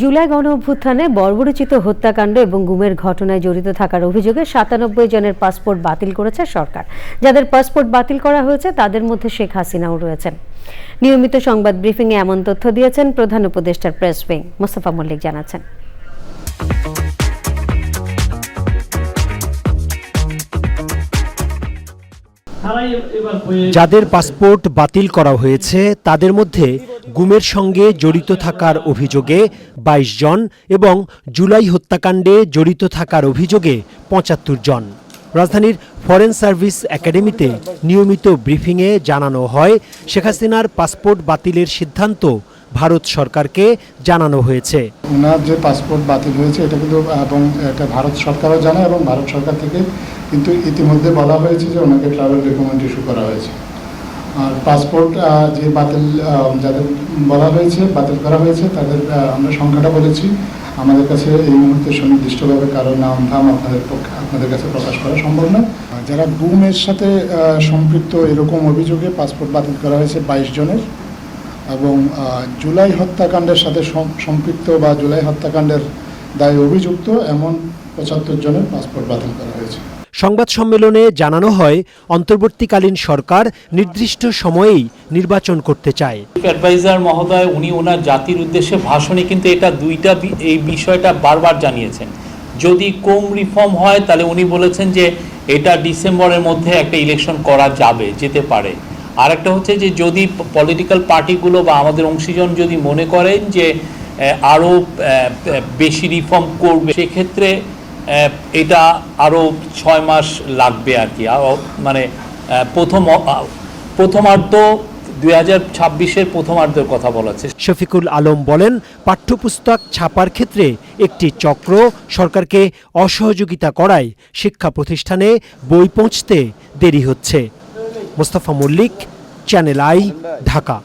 জুলাই গণ অভ্যুত্থানে বর্বরচিত হত্যাকাণ্ড এবং গুমের ঘটনায় জড়িত থাকার অভিযোগে সাতানব্বই জনের পাসপোর্ট বাতিল করেছে সরকার। যাদের পাসপোর্ট বাতিল করা হয়েছে তাদের মধ্যে শেখ হাসিনাও রয়েছেন। নিয়মিত সংবাদ ব্রিফিংয়ে এমন তথ্য দিয়েছেন প্রধান উপদেষ্টার প্রেস উইং মোস্তফা মল্লিক জানাচ্ছেন। যাদের পাসপোর্ট বাতিল করা হয়েছে তাদের মধ্যে গুমের সঙ্গে জড়িত থাকার অভিযোগে ২২ জন এবং জুলাই হত্যাকাণ্ডে জড়িত থাকার অভিযোগে পঁচাত্তর জন। রাজধানীর ফরেন সার্ভিস একাডেমিতে নিয়মিত ব্রিফিংয়ে জানানো হয়, শেখ হাসিনার পাসপোর্ট বাতিলের সিদ্ধান্ত ভারত সরকারকে জানানো হয়েছে। ওনার যে পাসপোর্ট বাতিল হয়েছে, এটা কিন্তু, এবং এটা ভারত সরকারও জানে এবং ভারত সরকার থেকে কিন্তু ইতিমধ্যে বলা হয়েছে যে ওনাকে ট্রাভেল রেকমেন্ড ইস্যু করা হয়েছে। আর পাসপোর্ট যে বাতিল যাদের বলা হয়েছে, বাতিল করা হয়েছে, তাদের আমরা সংখ্যাটা বলেছি। আমাদের কাছে এই মুহূর্তে সুনির্দিষ্টভাবে কারও নাম, ধাম আপনাদের পক্ষে, আপনাদের কাছে প্রকাশ করা সম্ভব না যারা গুমের সাথে সম্পৃক্ত এরকম অভিযোগে পাসপোর্ট বাতিল করা হয়েছে বাইশ জনের এবং জুলাই হত্যাকাণ্ডের সাথে সম্পৃক্ত বা জুলাই হত্যাকাণ্ডের দায়ে অভিযুক্ত এমন পঁচাত্তর জনের পাসপোর্ট বাতিল করা হয়েছে। সংবাদ সম্মেলনে জানানো হয় অন্তর্বর্তীকালীন সরকার নির্দিষ্ট সময়েই নির্বাচন করতে চায়। অ্যাডভাইজার মহোদয় উনি ওনার জাতির উদ্দেশ্যে ভাষণে কিন্তু এটা দুইটা এই বিষয়টা বারবার জানিয়েছেন। যদি কম রিফর্ম হয় তাহলে উনি বলেছেন যে এটা ডিসেম্বরের মধ্যে একটা ইলেকশন করা যাবে যেতে পারে। আরেকটা হচ্ছে যে যদি পলিটিক্যাল পার্টিগুলো বা আমাদের অংশীজন যদি মনে করেন যে আরও বেশি রিফর্ম করবে। সেক্ষেত্রে এটা আরও ছয় মাস লাগবে আর কি। মানে প্রথম প্রথমার্ধ দুই হাজার ছাব্বিশের প্রথমার্ধের কথা বলা হচ্ছে। শফিকুল আলম বলেন, পাঠ্যপুস্তক ছাপার ক্ষেত্রে একটি চক্র সরকারকে অসহযোগিতা করায় শিক্ষা প্রতিষ্ঠানে বই পৌঁছতে দেরি হচ্ছে। Mostafa Mallik, channel I, Dhaka.